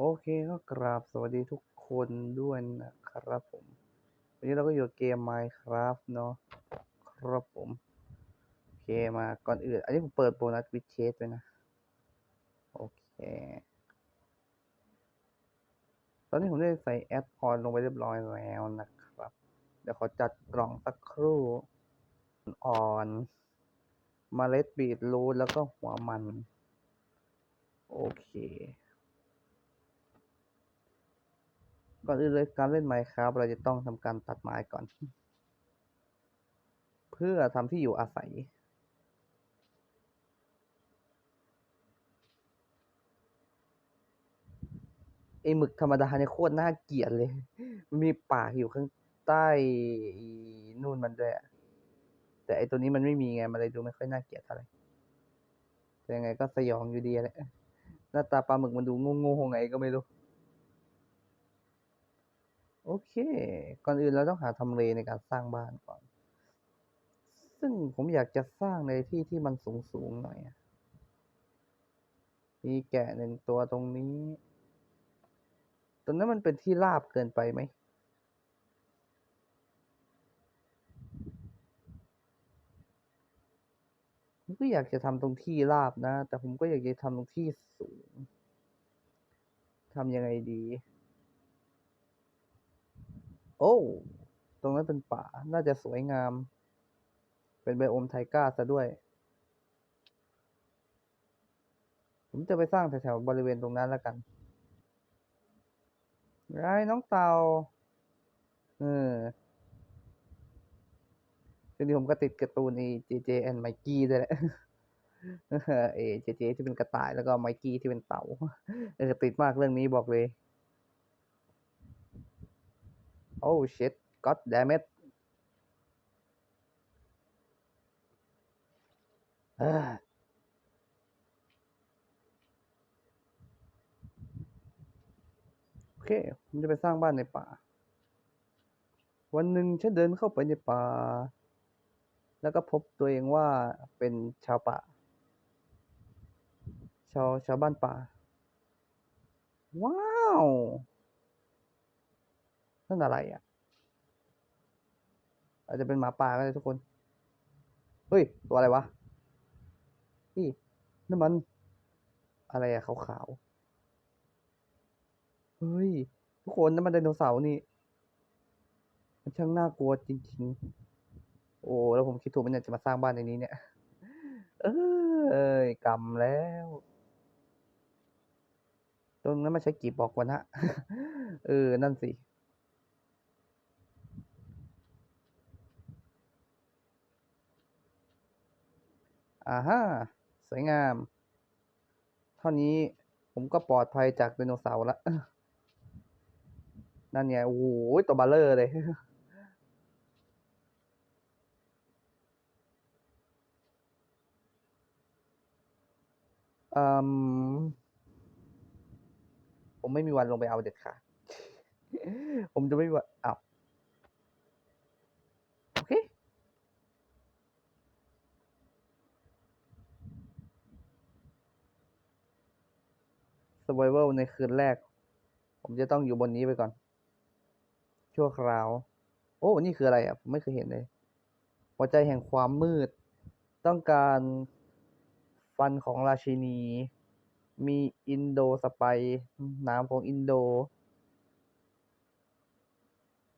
โอเคก็กราบสวัสดีทุกคนด้วยนะครับผม วันนี้เราก็อยู่เกม Minecraft เนาะครับผมโอเคมาก่อนอื่น อันนี้ผมเปิดโบนัสวิดเชสไปนะ โอเค ตอนนี้ผมได้ใส่แอดออนลงไปเรียบร้อยแล้วนะครับ เดี๋ยวขอจัดกล่องสักครู่อ่อนเมล็ดบีทรูทแล้วก็หัวมัน โอเค ก่อนอื่นเลยการเล่น Minecraft เราจะต้องทำการตัดไม้ก่อน เพื่อทำที่อยู่อาศัย ไอหมึกธรรมดาเนี่ยโคตรน่าเกลียดเลย มีปากอยู่ข้างใต้นู่นมันด้วยแต่ไอตัวนี้มันไม่มีไง มันเลยดูไม่ค่อยน่าเกลียดเท่าไหร่แต่ยังไงก็สยองอยู่ดีแหละ หน้าตาปลาหมึกมันดูโง่ๆไงก็ไม่รู้ โอเค ก่อนอื่นเราต้องหาทำเลในการสร้างบ้านก่อน ซึ่งผมอยากจะสร้างในที่ที่มันสูงสูงๆหน่อย มีแกะหนึ่งตัวตรงนี้ ตรงนั้นมันเป็นที่ราบเกินไปไหม ผมก็อยากจะทำตรงที่ราบนะ แต่ผมก็อยากจะทำตรงที่สูง ทำยังไงดี โอ้ ตรงนั้นเป็นป่า น่าจะสวยงาม เป็นไบโอมไทก้าซะด้วย ผมจะไปสร้างแถวๆบริเวณตรงนั้นแล้วกันไรน้องเต่าเออทีนี้ผมก็ติดการ์ตูนไอ้ JJ and Mikey ด้วยแหละเอ JJ ที่เป็นกระต่ายแล้วก็ Mikey ที่เป็นเต่า เออ ติดมากเรื่องนี้บอกเลย โอ้ shit god damn it โอเค ผมจะไปสร้างบ้านในป่า วันหนึ่งฉันเดินเข้าไปในป่า แล้วก็พบตัวเองว่าเป็นชาวป่า ชาวชาวบ้านป่า ว้าว นั่นอะไรอะ อาจจะเป็นหมาป่าก็ได้ทุกคน เฮ้ย ตัวอะไรวะนี่นั่นมัน อะไรอะขาวๆ เฮ้ย ทุกคนนั่นมันไดโนเสาร์นี่ มันช่างน่ากลัวจริงๆ โอ้ แล้วผมคิดถูกมันอยากจะมาสร้างบ้านในนี้เนี่ย เอ้ยกำแล้วตรงนั้นมาใช้กี่บอกวะนะเออ นั่นสิ อ่าฮะสวยงาม เท่านี้ผมก็ปลอดภัยจากไดโนเสาร์ละ นั่นไง โอ้โห ตัวเบลเลอร์เลย อืม ผมไม่มีวันลงไปเอาเด็ดขาดผมจะไม่มีวันอ้าวโอเค survival ในคืนแรก ผมจะต้องอยู่บนนี้ไปก่อน ชั่วคราว โอ้ นี่คืออะไรอะ ผมไม่เคยเห็นเลย หัวใจแห่งความมืด ต้องการฟันของราชินี มีอินโดสไปน้ำของอินโด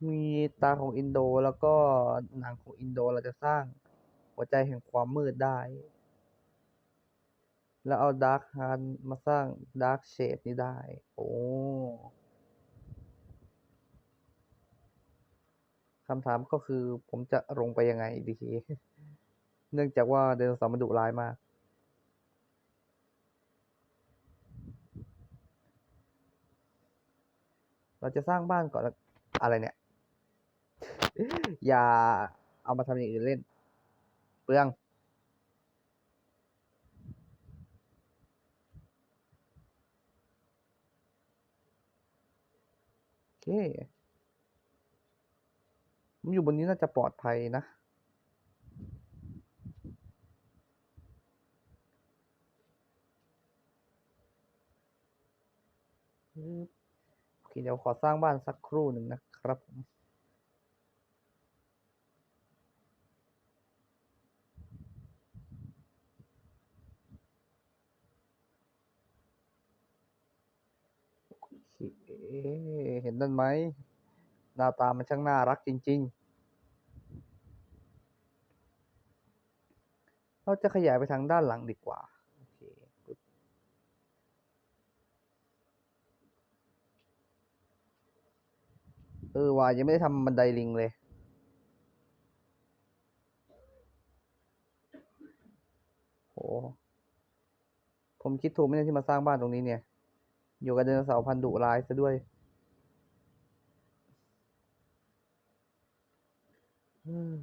มีตาของอินโดแล้วก็หนังของอินโดเราจะสร้าง หัวใจแห่งความมืดได้ แล้วเอาดาร์คฮาร์ดมาสร้างดาร์คเชดนี้ได้ โอ้คำถามก็คือผมจะลงไปยังไงดี เนื่องจากว่าไดโนสาร์มันดุร้ายมาก เราจะสร้างบ้านก่อนอะไรเนี่ย อย่าเอามาทำอย่างอื่นเล่น เปลือง โอเค ผมอยู่บนนี้น่าจะปลอดภัยนะ โอเค เดี๋ยวขอสร้างบ้านสักครู่หนึ่งนะครับผมโอเคเห็ นั่นไหมหน้าตามันช่างน่ารักจริง ๆ เราจะขยายไปทางด้านหลังดีกว่าโอเคเออว่ายังไม่ได้ทำบันไดลิงเลยโหผมคิดถูกไมเนี่ที่มาสร้างบ้านตรงนี้เนี่ย อยู่กับไดโนเสาร์พันธุ์ดุร้ายซะด้วย อืม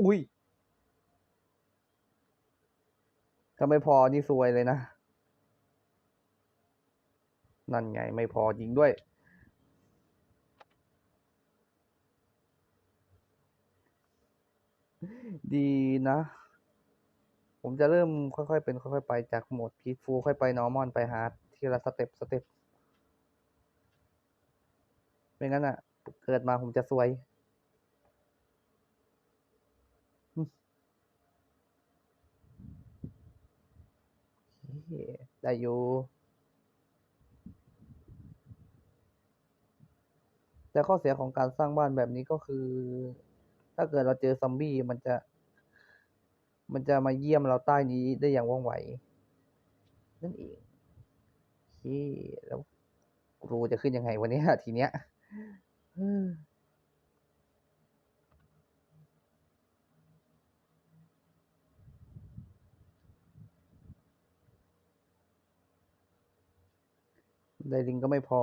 อุ้ยถ้าไม่พอนี่ซวยเลยนะ นั่นไงไม่พอจริงด้วย ดีนะ ผมจะเริ่มค่อยๆ เป็นค่อยๆ ไปจากโหมดพีทฟูค่อยไปนอร์มอนไปฮาร์ดทีละสเต็ปสเต็ปไม่งั้นอะ เกิดมาผมจะซวยได้อยู่ แต่ข้อเสียของการสร้างบ้านแบบนี้ก็คือ ถ้าเกิดเราเจอซอมบี้มันจะ มันจะมาเยี่ยมเราใต้นี้ได้อย่างว่องไวนั่นเองโอเคแล้วรูจะขึ้นยังไงวันนี้ทีเนี้ยเฮ้อไดลิงก็ไม่พอ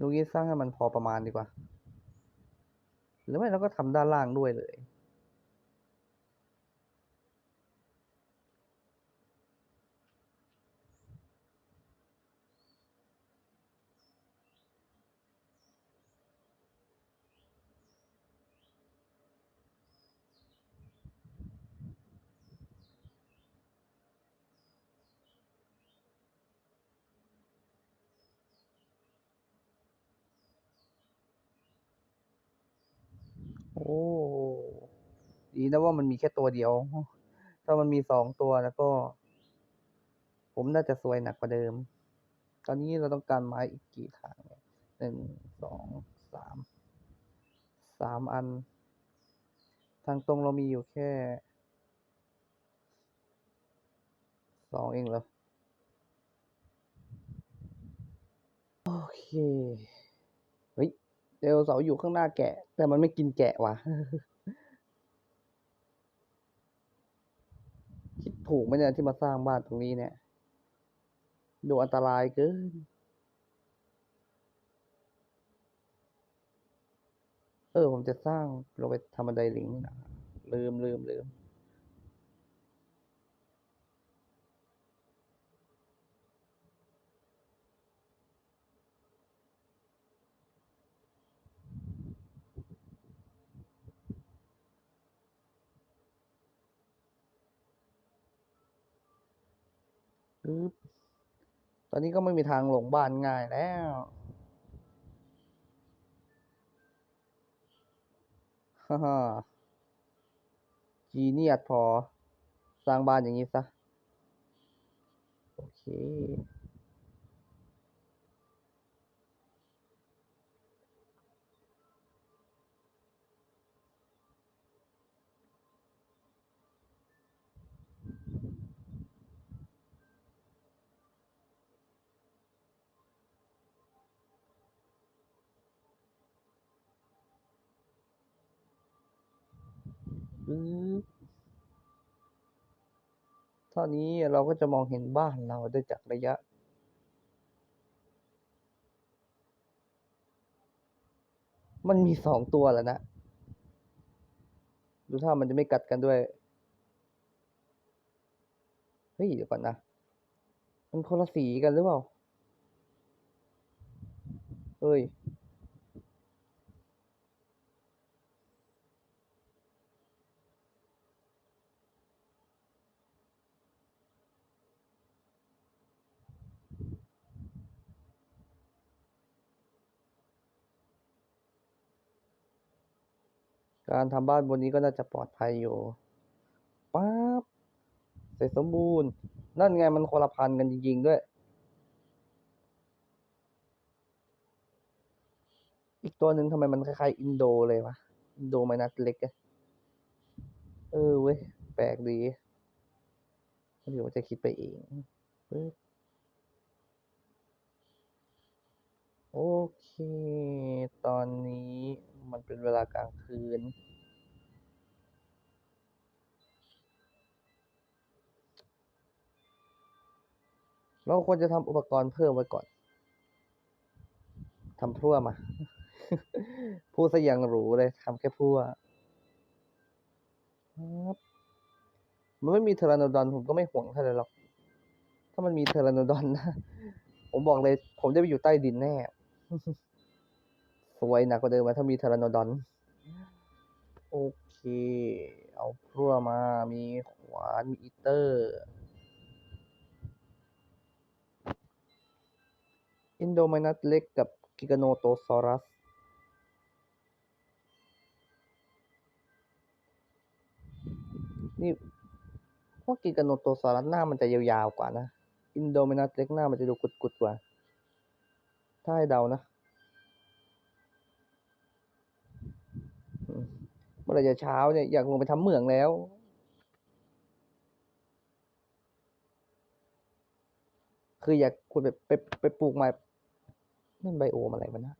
ลูกนี้สร้างให้มันพอประมาณดีกว่า หรือไม่เราก็ทำด้านล่างด้วยเลย โอ้ดีนะว่ามันมีแค่ตัวเดียว ถ้ามันมีสองตัวแล้วก็ ผมน่าจะซวยหนักกว่าเดิม ตอนนี้เราต้องการไม้อีกกี่ทางเนี่ยหนึ่งสองสามสามอัน ทางตรงเรามีอยู่แค่สองเองเหรอโอเคเฮ้ ดโนเสาร์อยู่ข้างหน้าแกะ แต่มันไม่กินแกะว่ะ คิดถูกไหมเนี่ยที่มาสร้างบ้านตรงนี้เนี่ย ดูอันตรายเกินเออ ผมจะสร้างลงไปทำบันไดลิงนะลืมลืมลืม ปึ๊บตอนนี้ก็ไม่มีทางหลงบ้านง่ายแล้ว ฮ่าฮ่าจีเนียสพอ สร้างบ้านอย่างนี้ซะ โอเค เท่านี้เราก็จะมองเห็นบ้านเราได้จากระยะ มันมีสองตัวแล้วนะ ดูถ้ามันจะไม่กัดกันด้วย เฮ้ยเดี๋ยวก่อนนะ มันคนละสีกันหรือเปล่า เฮ้ย การทำบ้านบนนี้ก็น่าจะปลอดภัยอยู่ป๊าบเสร็จสมบูรณ์ นั่นไงมันคนละพันกันจริงๆด้วย อีกตัวหนึ่งทำไมมันคล้ายๆอินโดเลยวะ อินโดไมนัสเล็กอะเออเว้ย แปลกดีเดี๋ยวจะคิดไปเองโอเค ตอนนี้ มันเป็นเวลากลางคืน เราควรจะทำอุปกรณ์เพิ่มไว้ก่อนทำพั่วมา พูดซะอย่างหรูเลยทำแค่พั่วครับมันไม่มีเทอราโนดอนผมก็ไม่ห่วงเท่าไหร่หรอก ถ้ามันมีเทอราโนดอนนะ ผมบอกเลย ผมได้ไปอยู่ใต้ดินแน่ สวยหนักกว่าเดิมถ้ามีเทอราโนดอน โอเค เอาพรั่วมา มีขวาน มีอีเตอร์อินโดมนัสเล็กกับกิกาโนโตซอรัสนี่พวกกิกาโนโตซอรัสหน้ามันจะยาวๆกว่านะ อินโดมนัสเล็กหน้ามันจะดูกุดๆกว่า ถ้าให้เดานะ เมื่อไหรจะเช้าเนี่ยอยากลงไปทำเหมืองแล้ว คืออยากขุดไปไปไปปลูกใหม่นั่นไบโอมอะไรมันนะ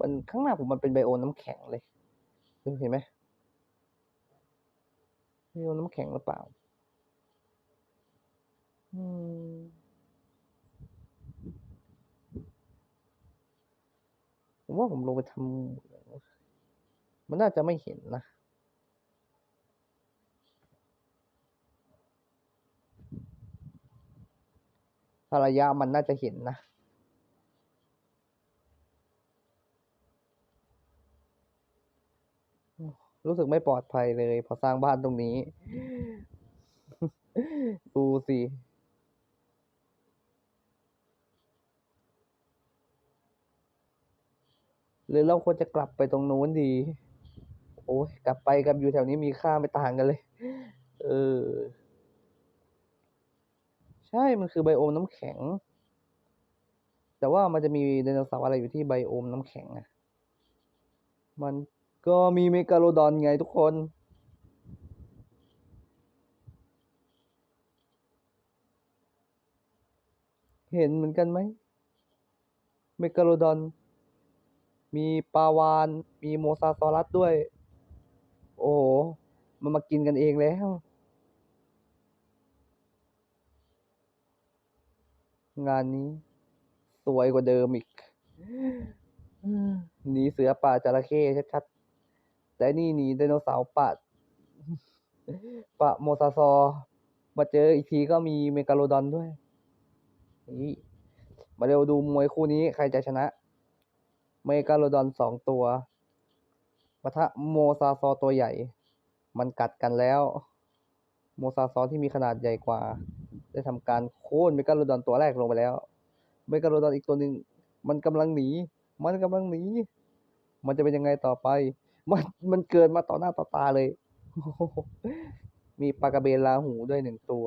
มันข้างหน้าผมมันเป็นไบโอน้ำแข็งเลยเห็นไหมไบโอน้ำแข็งหรือเปล่า อืมผมว่าผมลงไปทำเหมืองมันน่าจะไม่เห็นนะ ถ้าระยะมันน่าจะเห็นนะ รู้สึกไม่ปลอดภัยเลย พอสร้างบ้านตรงนี้ ดูสิหรือเราควรจะกลับไปตรงนู้นดี โอ้ยกลับไปกับอยู่แถวนี้มีค่าไม่ต่างกันเลย เออ ใช่ มันคือไบโอมน้ำแข็ง แต่ว่ามันจะมีไดโนเสาร์อะไรอยู่ที่ไบโอมน้ำแข็งอะมันก็มีเมกาโลดอนไงทุกคน เห็นเหมือนกันไหม เมกาโลดอน มีปลาวาน มีโมซาซอรัสด้วย โอ้โห มันมากินกันเองแล้ว งานนี้ สวยกว่าเดิมอีกหนีเสือป่าจระเข้ชัดๆ แต่นี่หนีไดโนเสาร์ป่าป่าโมซาซอร์มาเจออีกทีก็มีเมกาโลดอนด้วยนี่มาเร็วดูมวยคู่นี้ใครจะชนะ เมกาโลดอนสองตัวปะทะโมซาซอร์ตัวใหญ่ มันกัดกันแล้ว โมซาซอร์ที่มีขนาดใหญ่กว่า ได้ทำการโค่นเมกาโลดอนตัวแรกลงไปแล้ว เมกาโลดอนอีกตัวหนึ่งมันกำลังหนี มันกำลังหนี มันจะเป็นยังไงต่อไป มันมันเกิดมาต่อหน้าต่อตาเลย มีปลากระเบนลาหูด้วยหนึ่งตัว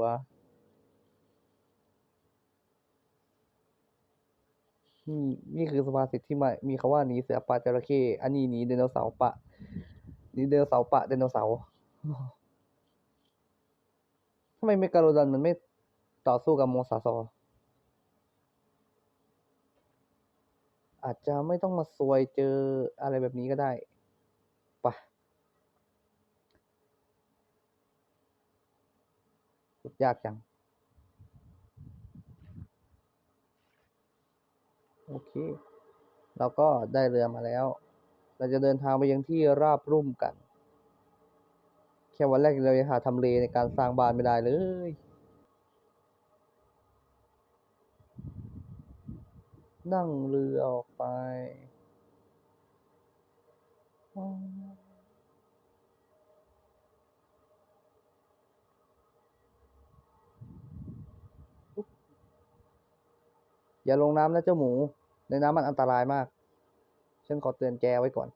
นี่นี่คือสภาษิตที่มามีคาว่าหนีเสือป่าจระเข้อันนี้หนีไดโนเสาร์ปะหนีไดโนเสาร์ปะไดโนเสาร์ทำไมเมกาโลดอนมันไม่ ต่อสู้กับโมซาซอ อาจจะไม่ต้องมาซวยเจออะไรแบบนี้ก็ได้ปะสุดยากจัง โอเค เราก็ได้เรือมาแล้ว เราจะเดินทางไปยังที่ราบรุ่มกัน แค่วันแรกเรายังหาทำเลในการสร้างบ้านไม่ได้เลย นั่งเรือออกไป อย่าลงน้ำนะเจ้าหมู ในน้ำมันอันตรายมาก ฉันขอเตือนแกไว้ก่อน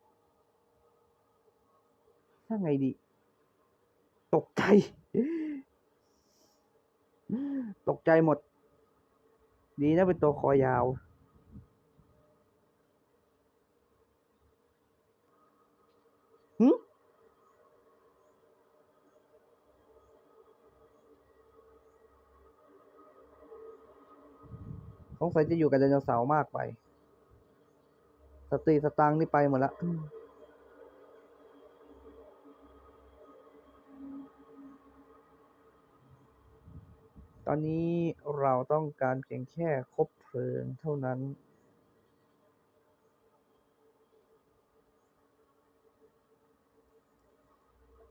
สร้าไงดี ตกใจ ตกใจหมด ดีนะเป็นตัวคอยาว สงสัยจะอยู่กับไดโนเสาร์มากไป สตรีสตังค์นี่ไปหมดละอืมตอนนี้เราต้องการเพียงแค่คบเพลิงเท่านั้น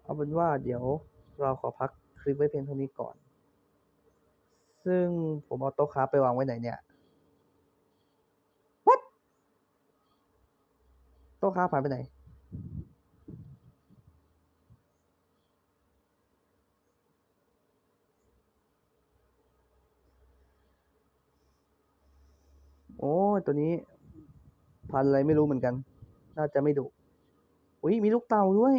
เอาเป็นว่าเดี๋ยวเราขอพักคลิปไว้เพียงเท่านี้ก่อน ซึ่งผมเอาโต๊ะค้าฟไปวางไว้ไหนเนี่ย What โต๊ะค้าฟหายไปไหน โอ้ตัวนี้ พันอะไรไม่รู้เหมือนกัน น่าจะไม่ดุอุ้ยมีลูกเต่าด้วย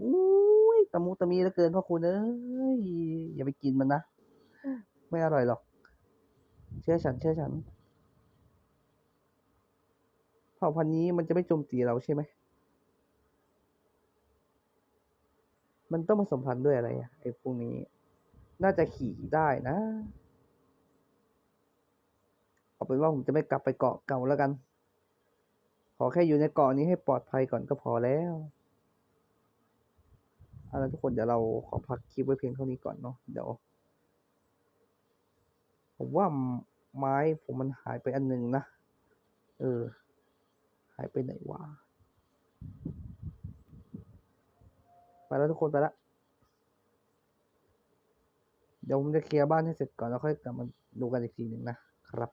อุ้ยตะมุตะมีเหลือเกินพ่อคุณเอ้ยอย่าไปกินมันนะ ไม่อร่อยหรอก เชื่อฉัน เชื่อฉัน เผ่าพันธุ์นี้มันจะไม่โจมตีเราใช่ไหม มันต้องผสมพันธุ์ด้วยอะไรอะไอ้พวกนี้ น่าจะขี่ได้นะเอาเป็นว่าผมจะไม่กลับไปเกาะเก่าแล้วกัน ขอแค่อยู่ในเกาะนี้ให้ปลอดภัยก่อนก็พอแล้วเอาละทุกคนเดี๋ยวเราขอพักคลิปไว้เพียงเท่านี้ก่อนเนาะเดี๋ยว ผมว่าไม้ผมมันหายไปอันหนึ่งนะ เออ หายไปไหนวะไปแล้วทุกคนไปละเดี๋ยวผมจะเคลียร์บ้านให้เสร็จก่อนแล้วค่อยกลับมาดูกันอีกทีหนึ่งนะครับ